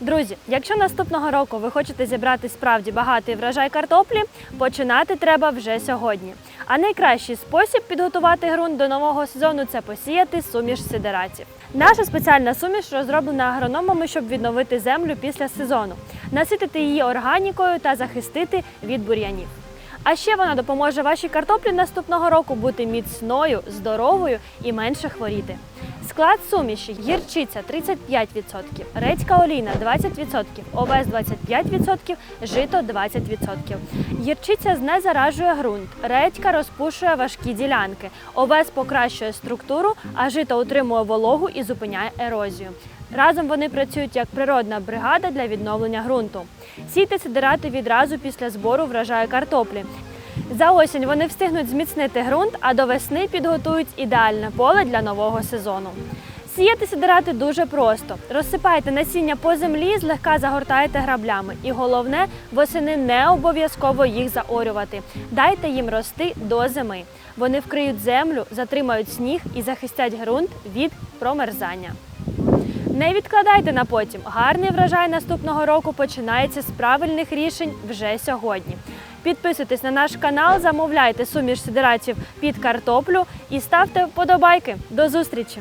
Друзі, якщо наступного року ви хочете зібрати справді багатий врожай картоплі, починати треба вже сьогодні. А найкращий спосіб підготувати ґрунт до нового сезону це посіяти суміш сидератів. Наша спеціальна суміш розроблена агрономами, щоб відновити землю після сезону, наситити її органікою та захистити від бур'янів. А ще вона допоможе вашій картоплі наступного року бути міцною, здоровою і менше хворіти. Склад суміші гірчиця 35%, редька олійна 20%, овес 25%, жито 20%. Гірчиця знезаражує ґрунт, редька розпушує важкі ділянки, овес покращує структуру, а жито утримує вологу і зупиняє ерозію. Разом вони працюють як природна бригада для відновлення ґрунту. Сійте сидирати відразу після збору врожаю картоплі. За осінь вони встигнуть зміцнити ґрунт, а до весни підготують ідеальне поле для нового сезону. Сіяти сидирати дуже просто. Розсипайте насіння по землі, злегка загортайте граблями. І головне, восени не обов'язково їх заорювати. Дайте їм рости до зими. Вони вкриють землю, затримають сніг і захистять ґрунт від промерзання. Не відкладайте на потім. Гарний врожай наступного року починається з правильних рішень вже сьогодні. Підписуйтесь на наш канал, замовляйте суміш сидиратів під картоплю і ставте вподобайки. До зустрічі!